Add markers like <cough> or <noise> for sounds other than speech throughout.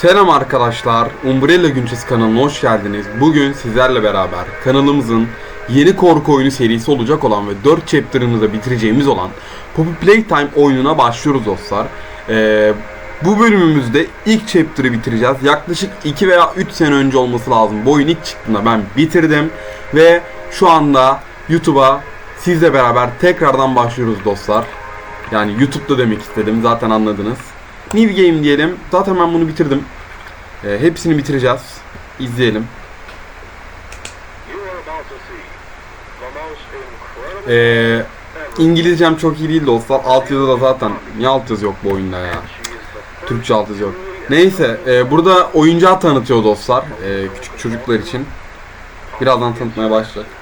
Selam arkadaşlar, Umbrella Günçesi kanalına hoş geldiniz. Bugün sizlerle beraber kanalımızın yeni korku oyunu serisi olacak olan ve 4 chapter'ını da bitireceğimiz olan Poppy Playtime oyununa başlıyoruz dostlar. Ee, bu bölümümüzde ilk chapter'ı bitireceğiz. Yaklaşık 2 veya 3 sene önce olması lazım. Bu oyun ilk çıktığında ben bitirdim ve şu anda YouTube'a sizle beraber tekrardan başlıyoruz dostlar. Yani YouTube'da demek istedim zaten anladınız. New Game diyelim. Zaten ben bunu bitirdim. Ee, hepsini bitireceğiz. İzleyelim. You are about to see the most incredible Ee, İngilizcem çok iyi değil dostlar. Altyazı da zaten. Niye altyazı yok bu oyunda ya? Türkçe altyazı yok. Neyse e, burada oyuncağı tanıtıyor dostlar. E, küçük çocuklar için. Birazdan tanıtmaya başlayacak.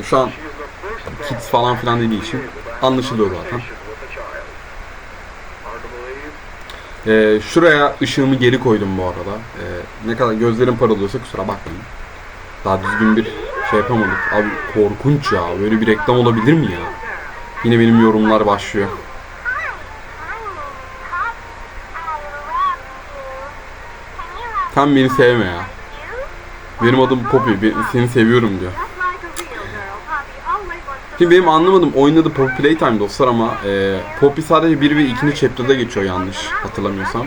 E, şu an kids falan filan dediği için anlaşılıyor zaten. conversation with a child. Hard to believe. E, şuraya ışığımı geri koydum bu arada. E, ne kadar gözlerim parıldıyorsa kusura bakmayın. Daha düzgün bir şey yapamadık. Abi korkunç ya. Böyle bir reklam olabilir mi ya? Yine benim yorumlar başlıyor. Sen beni sevme ya. Benim adım Poppy. Ben seni seviyorum diyor. Şimdi benim anlamadım oyun adı Poppy Playtime dostlar ama e, Poppy sadece 1 ve 2. chapter'da geçiyor yanlış hatırlamıyorsam.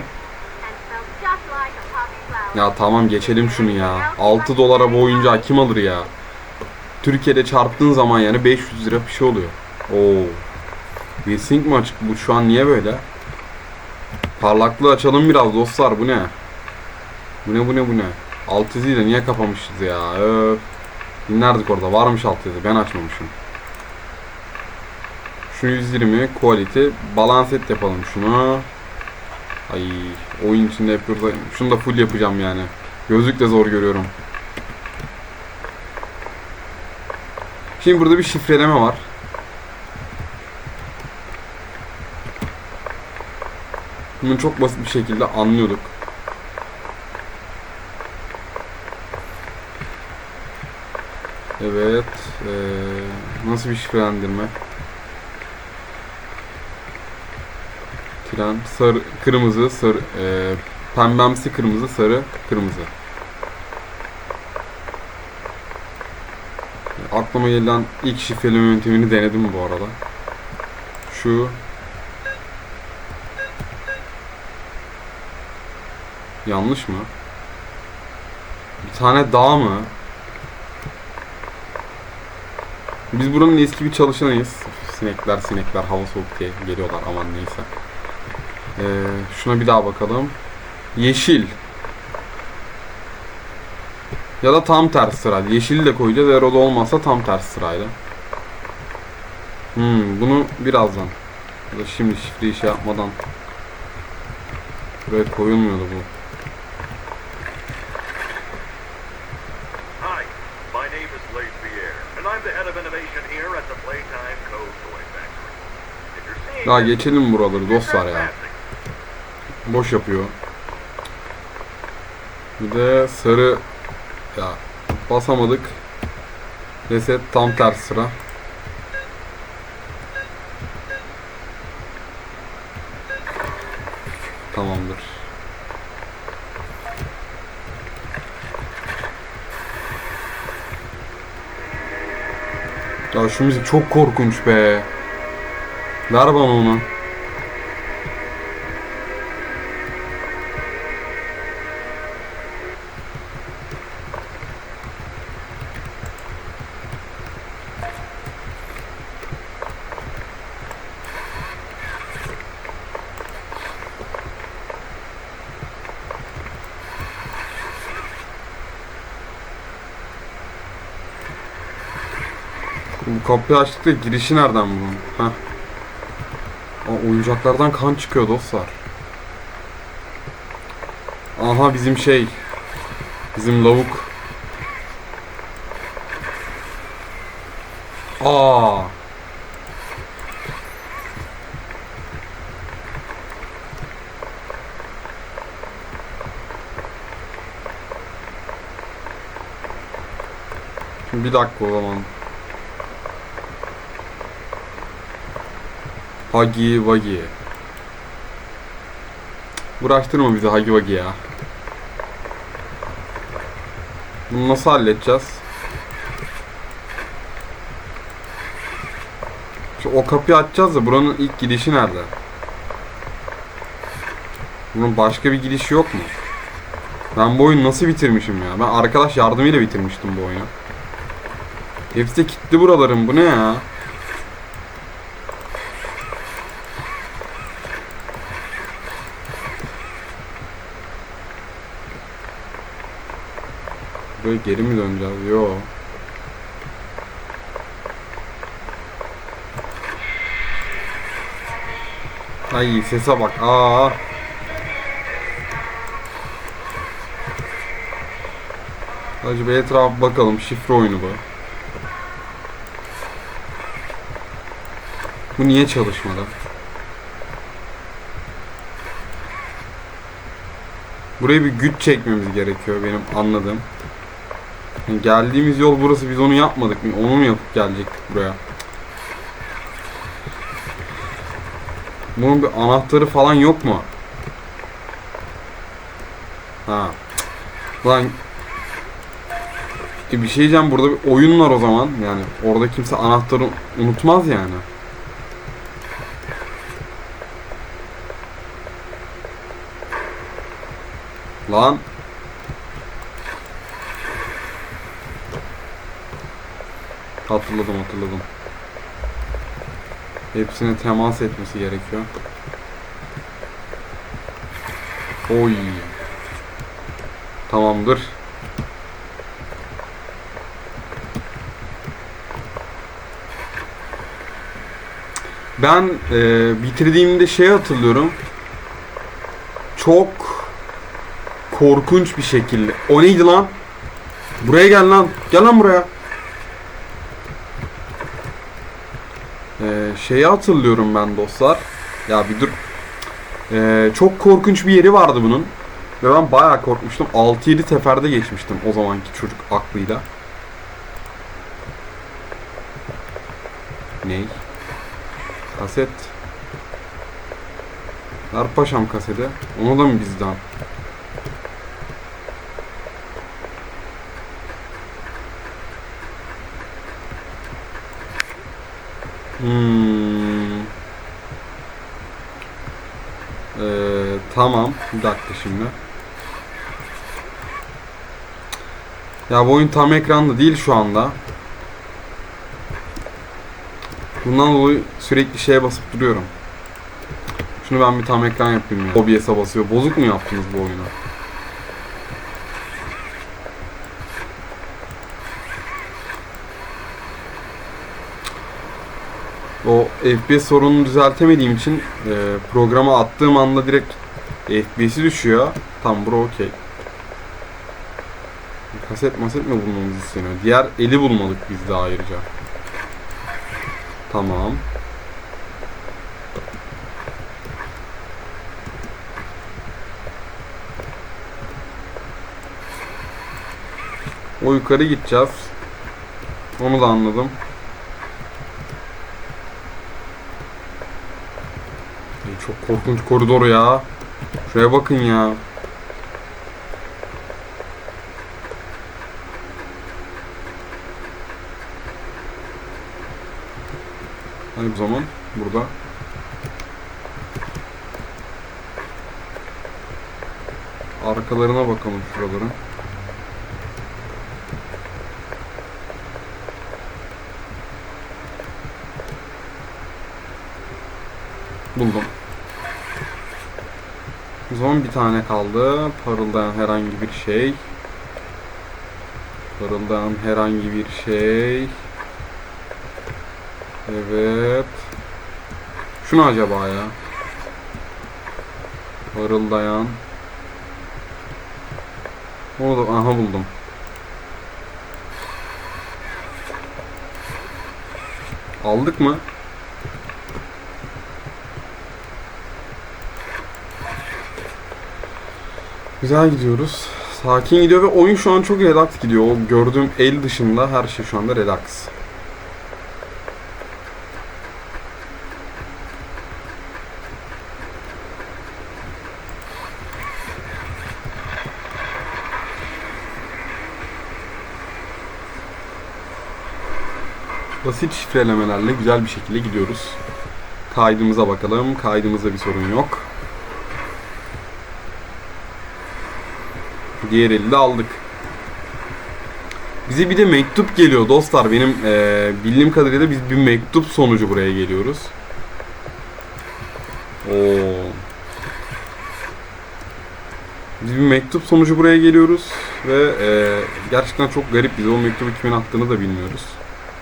Ya tamam geçelim şunu ya. 6 dolara bu oyuncağı kim alır ya? Türkiye'de çarptığın zaman yani 500 lira bir şey oluyor. Oo. Wilsing mi açık? Bu şu an niye böyle? Parlaklığı açalım biraz dostlar bu ne? Bu ne bu ne bu ne? Alt yazıyı da niye kapamışız ya? Öf. Dinlerdik orada. Varmış alt yazı. Ben açmamışım. Şu 120 quality. Balance et yapalım şunu. Ay oyun içinde yapıyoruz. Şunu da full yapacağım yani. Gözlükle zor görüyorum. Şimdi burada bir şifreleme var. Bunu çok basit bir şekilde anlıyorduk. Evet. eee, nasıl bir şifrelendirme? Tren, sarı, kırmızı, sarı, eee, pembemsi kırmızı, sarı, kırmızı. Aklıma gelen ilk şifreleme yöntemini denedim bu arada. Şu Yanlış mı? Bir tane dağ mı? Biz buranın eski bir çalışanıyız. Sinekler sinekler hava soğuk diye geliyorlar aman neyse. Ee, şuna bir daha bakalım. Yeşil. Ya da tam ters sırayla. Yeşili de koyacağız. Eğer o da olmazsa tam ters sırayla. Hmm, bunu birazdan. Ya da şimdi şifreyi şey yapmadan. Buraya koyulmuyordu bu. Hi, my name is Leif Pierre, and I'm the head of innovation here at the Playtime Code Toy Factory. If you're seeing Daha geçelim buraları dostlar ya. Boş yapıyor. Bir de sarı ya basamadık. Reset tam ters sıra. Tamamdır. Ya şu müzik çok korkunç be. Ver bana onu. Bu kapıyı açtık girişi nereden bunun? Heh. Aa, oyuncaklardan kan çıkıyor dostlar. Aha bizim şey. Bizim lavuk. Aa. Bir dakika o zaman. Hagi Vagi. Uğraştırma bizi Hagi Vagi ya. Bunu nasıl halledeceğiz? Şu o kapıyı açacağız da buranın ilk gidişi nerede? Bunun başka bir gidişi yok mu? Ben bu oyunu nasıl bitirmişim ya? Ben arkadaş yardımıyla bitirmiştim bu oyunu. Hepsi kilitli buraların. Bu ne ya? Böyle geri mi döneceğiz? Yo. Ay sese bak. Aa. Hacı bir etrafa bakalım. Şifre oyunu bu. Bu niye çalışmadı? Buraya bir güç çekmemiz gerekiyor benim anladığım. Yani geldiğimiz yol burası biz onu yapmadık mı? Onu mu yapıp gelecektik buraya? Bunun bir anahtarı falan yok mu? Ha. Lan e bir şey diyeceğim burada bir oyun var o zaman. Yani orada kimse anahtarı unutmaz yani. Lan. Hatırladım hatırladım. Hepsine temas etmesi gerekiyor. Oy. Tamamdır. Ben e, bitirdiğimde şey hatırlıyorum. Çok korkunç bir şekilde. O neydi lan? Buraya gel lan. Gel lan buraya. Ee, şeyi hatırlıyorum ben dostlar. Ya bir dur. Ee, çok korkunç bir yeri vardı bunun. Ve ben bayağı korkmuştum. 6-7 seferde geçmiştim o zamanki çocuk aklıyla. Ney? Kaset. Ver paşam kaseti. Onu da mı bizden? Hmm. Ee, tamam. Bir dakika şimdi. Ya bu oyun tam ekranda değil şu anda. Bundan dolayı sürekli şeye basıp duruyorum. Şunu ben bir tam ekran yapayım ya. OBS'e basıyor. Bozuk mu yaptınız bu oyunu? O FPS sorununu düzeltemediğim için e, programa attığım anda direkt FPS'i düşüyor. Tam bro okey. Kaset maset mi bulmamız isteniyor? Diğer eli bulmadık biz de ayrıca. Tamam. O yukarı gideceğiz. Onu da anladım. Çok korkunç koridor ya. Şuraya bakın ya. Hadi o zaman burada. Arkalarına bakalım şuraların. Buldum. Zaman bir tane kaldı. Parıldayan herhangi bir şey. Parıldayan herhangi bir şey. Evet. Şu acaba ya? Parıldayan. Da aha buldum. Aldık mı? Güzel gidiyoruz. Sakin gidiyor ve oyun şu an çok relax gidiyor. Gördüğüm el dışında her şey şu anda relax. Basit şifrelemelerle güzel bir şekilde gidiyoruz. Kaydımıza bakalım. Kaydımızda bir sorun yok. Diğer eli de aldık. Bize bir de mektup geliyor dostlar. Benim eee, bildiğim kadarıyla biz bir mektup sonucu buraya geliyoruz. Oo. Biz bir mektup sonucu buraya geliyoruz ve eee, gerçekten çok garip. Biz o mektubu kimin attığını da bilmiyoruz.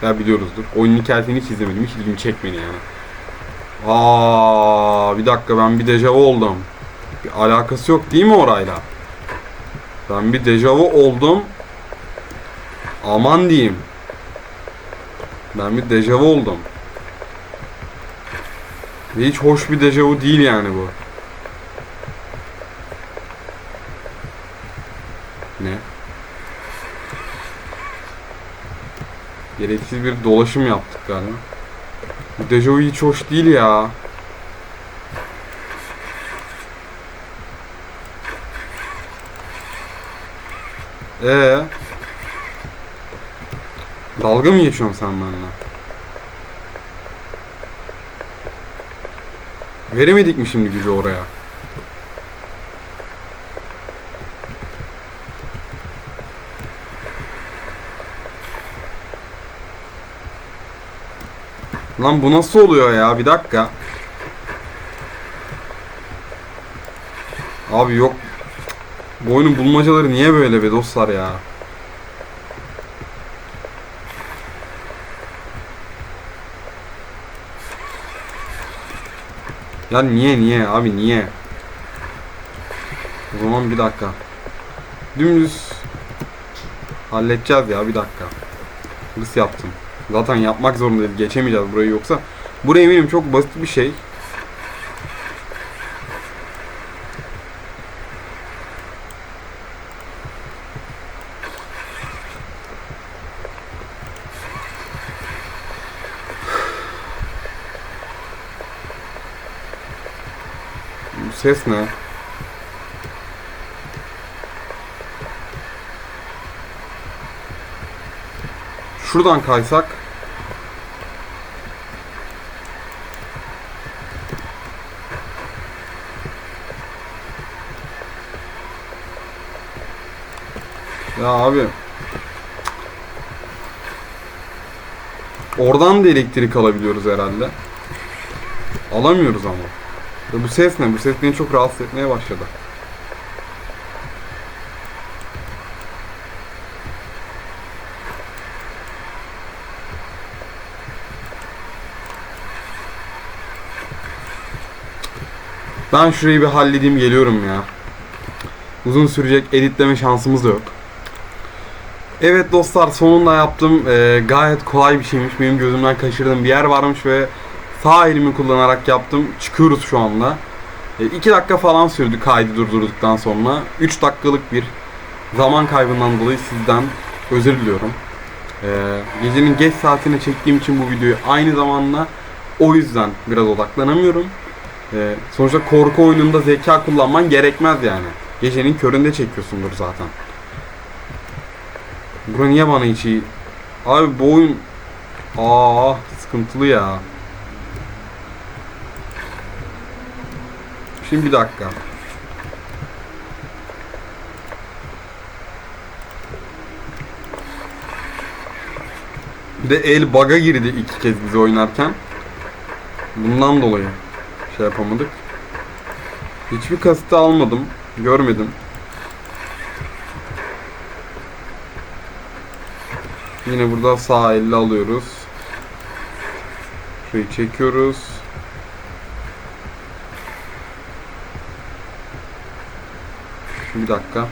Ya biliyoruzdur. Oyunun hikayesini hiç izlemedim. Hiç ilgimi çekmedi yani. Aa, bir dakika ben bir dejavu oldum. Bir alakası yok değil mi orayla? Ben bir dejavu oldum. Aman diyeyim. Ben bir dejavu oldum. Hiç hoş bir dejavu değil yani bu. Ne? Gereksiz bir dolaşım yaptık galiba. Bu dejavu hiç hoş değil ya. Ee, Dalga mı geçiyorsun sen benimle? Veremedik mi şimdi gücü oraya? Lan bu nasıl oluyor ya? Bir dakika. Abi yok. Bu oyunun bulmacaları niye böyle be dostlar ya? Ya niye niye abi niye? O zaman bir dakika. Dümdüz halledeceğiz ya bir dakika. Hırs yaptım. Zaten yapmak zorundayız. Geçemeyeceğiz burayı yoksa. Buraya eminim çok basit bir şey. Ses ne? Şuradan kaysak. Ya abi. Oradan da elektrik alabiliyoruz herhalde. Alamıyoruz ama. Ya bu ses ne? Bu ses beni çok rahatsız etmeye başladı. Ben şurayı bir halledeyim geliyorum ya. Uzun sürecek editleme şansımız da yok. Evet dostlar sonunda yaptım. Ee, gayet kolay bir şeymiş. Benim gözümden kaçırdığım bir yer varmış ve sağ elimi kullanarak yaptım. Çıkıyoruz şu anda. 2 dakika falan sürdü kaydı durdurduktan sonra. 3 dakikalık bir zaman kaybından dolayı sizden özür diliyorum. Ee, gecenin geç saatine çektiğim için bu videoyu aynı zamanda o yüzden biraz odaklanamıyorum. Ee, sonuçta korku oyununda zeka kullanman gerekmez yani. Gecenin köründe çekiyorsundur zaten. Bura niye bana hiç iyi? Abi bu oyun... Aa sıkıntılı ya. Şimdi bir dakika. Bir de el bug'a girdi iki kez bizi oynarken. Bundan dolayı şey yapamadık. Hiçbir kasıtı almadım. Görmedim. Yine burada sağ elle alıyoruz. Şurayı çekiyoruz. Bir dakika.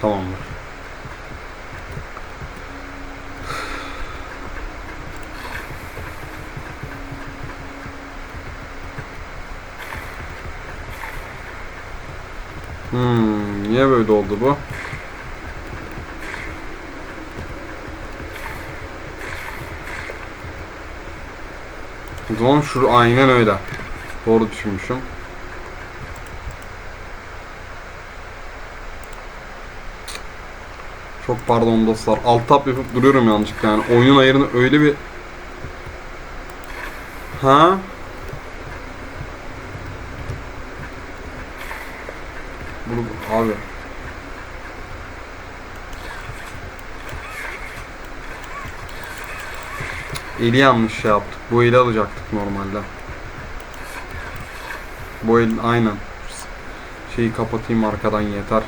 Tamamdır. Hmm, niye böyle oldu bu? O zaman şu aynen öyle. Doğru düşünmüşüm. Çok pardon dostlar. Alt tab yapıp duruyorum yanlışlıkla yani. Oyunun ayarını öyle bir... Ha? Bunu abi. Eli yanlış şey yaptık. Bu eli alacaktık normalde. Bu el aynen. Şeyi kapatayım arkadan yeter.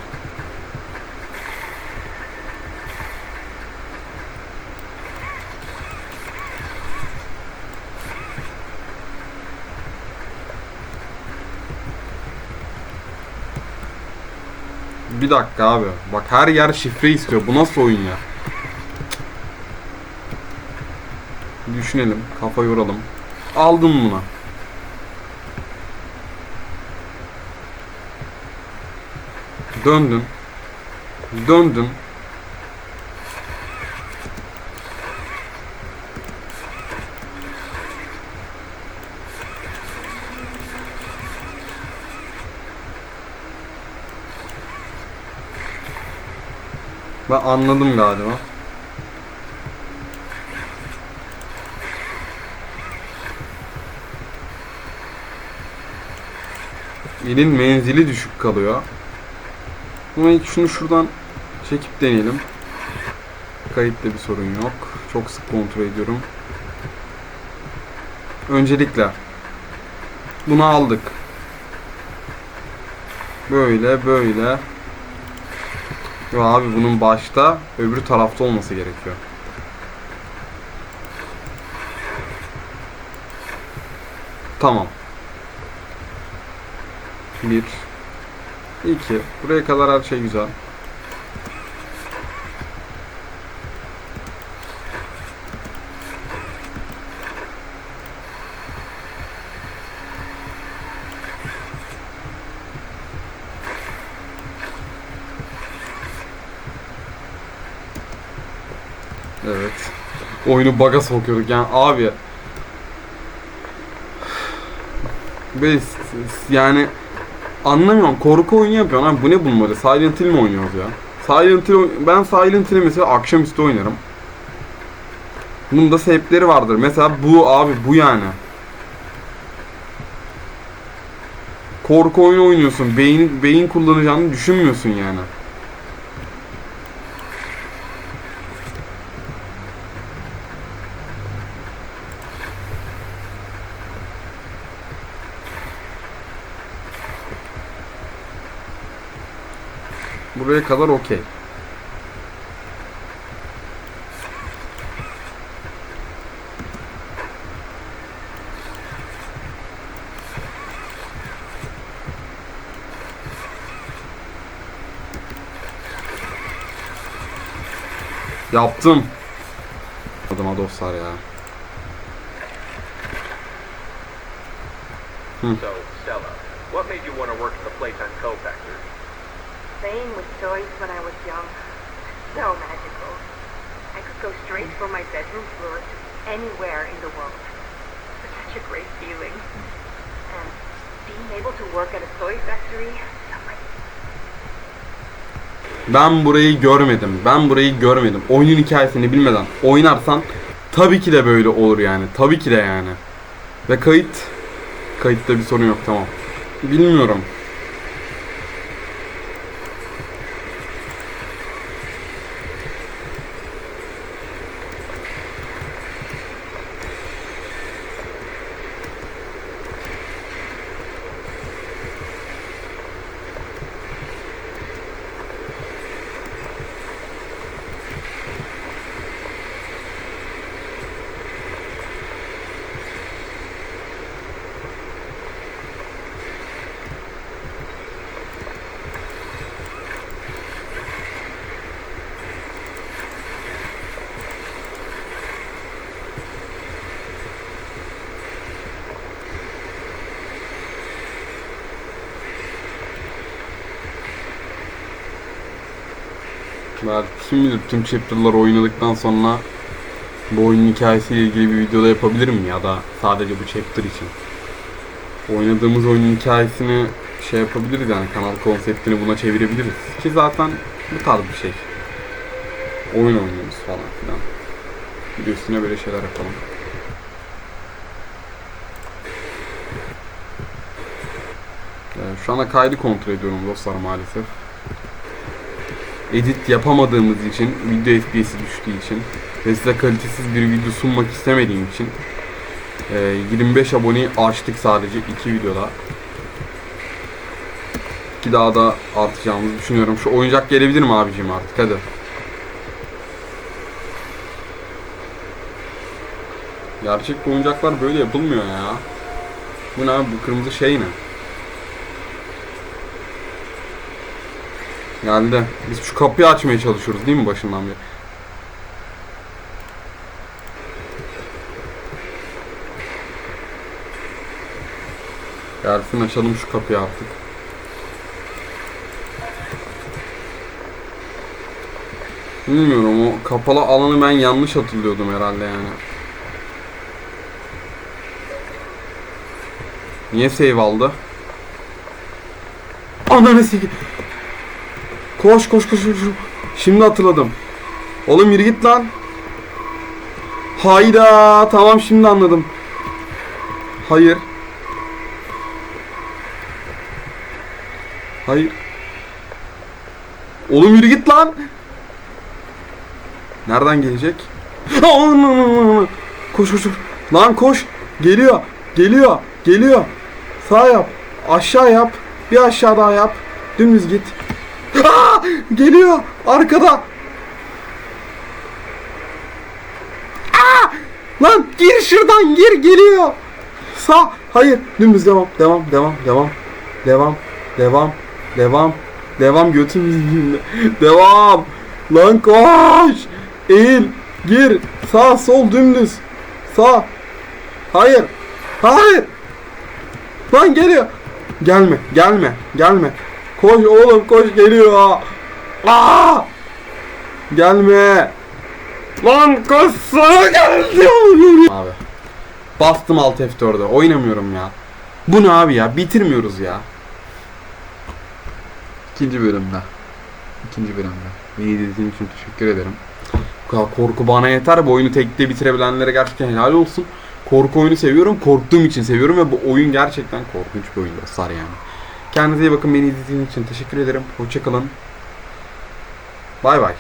Bir dakika abi. Bak her yer şifre istiyor. Bu nasıl oyun ya? Düşünelim. Kafa yoralım. Aldım buna. Döndün. Döndün. Ben anladım galiba. Elin menzili düşük kalıyor. Ama şunu şuradan çekip deneyelim. Kayıtta bir sorun yok. Çok sık kontrol ediyorum. Öncelikle bunu aldık. Böyle böyle. Yo abi bunun başta öbür tarafta olması gerekiyor. Tamam. Bir. iki. Buraya kadar her şey güzel. Evet. Oyunu baga sokuyorduk yani abi. S- yani anlamıyorum korku oyunu yapıyorsun abi bu ne böyle Silent Hill mi oynuyoruz ya? Silent Hill ben Silent Hill'i mesela akşamüstü oynarım. Bunun da sebepleri vardır. Mesela bu abi bu yani. Korku oyunu oynuyorsun. Beyin beyin kullanacağını düşünmüyorsun yani. Buraya kadar okey. Yaptım. Adıma dostlar ya. So, Stella, what made you want to work at the Playtime Co-Factory? Playing with toys when I was young. So magical. I could go straight from my bedroom floor to anywhere in the world. Such a great feeling. And being able to work at a toy factory, Ben burayı görmedim. Ben burayı görmedim. Oyunun hikayesini bilmeden oynarsan tabii ki de böyle olur yani. Tabii ki de yani. Ve kayıt kayıtta bir sorun yok tamam. Bilmiyorum. Kim bilir tüm chapter'ları oynadıktan sonra bu oyunun hikayesiyle ilgili bir videoda yapabilirim ya da sadece bu chapter için. Oynadığımız oyunun hikayesini şey yapabiliriz yani kanal konseptini buna çevirebiliriz. Ki zaten bu tarz bir şey. Oyun oynuyoruz falan filan. Bir de üstüne böyle şeyler yapalım. Ee, şu anda kaydı kontrol ediyorum dostlar maalesef. Edit yapamadığımız için, video FPS'i düştüğü için ve size kalitesiz bir video sunmak istemediğim için e, 25 aboneyi açtık sadece iki videoda. Ki daha da artacağımızı düşünüyorum. Şu oyuncak gelebilir mi abicim artık hadi. Gerçek oyuncaklar böyle yapılmıyor ya. Bu ne abi bu kırmızı şey ne? Geldi. Biz şu kapıyı açmaya çalışıyoruz değil mi başından beri? Gelsin açalım şu kapıyı artık. Bilmiyorum o kapalı alanı ben yanlış hatırlıyordum herhalde yani. Niye save aldı? Ananı sik. Koş koş koş koş. Şimdi hatırladım. Oğlum yürü git lan. Hayda tamam şimdi anladım. Hayır. Hayır. Oğlum yürü git lan. Nereden gelecek? <laughs> Koş koş koş. Lan koş. Geliyor. Geliyor. Geliyor. Sağ yap. Aşağı yap. Bir aşağı daha yap. Dümdüz git. Aa! Geliyor. Arkada. Aa! Lan gir şuradan gir geliyor. Sağ. Hayır. Dümdüz devam. Devam. Devam. Devam. Devam. Devam. Devam. Devam götüm Devam. Lan koş. Eğil. Gir. Sağ sol dümdüz. Sağ. Hayır. Hayır. Lan geliyor. Gelme. Gelme. Gelme. Koş oğlum koş geliyor. Aa! Gelme. Lan koş sana geldi. Abi. Bastım alt F4'e. Oynamıyorum ya. Bu ne abi ya? Bitirmiyoruz ya. İkinci bölümde. İkinci bölümde. Beni izlediğiniz için teşekkür ederim. Korku bana yeter. Bu oyunu tekte bitirebilenlere gerçekten helal olsun. Korku oyunu seviyorum. Korktuğum için seviyorum ve bu oyun gerçekten korkunç bir oyun dostlar yani. Kendinize iyi bakın. Beni izlediğiniz için teşekkür ederim. Hoşçakalın. Bay bay.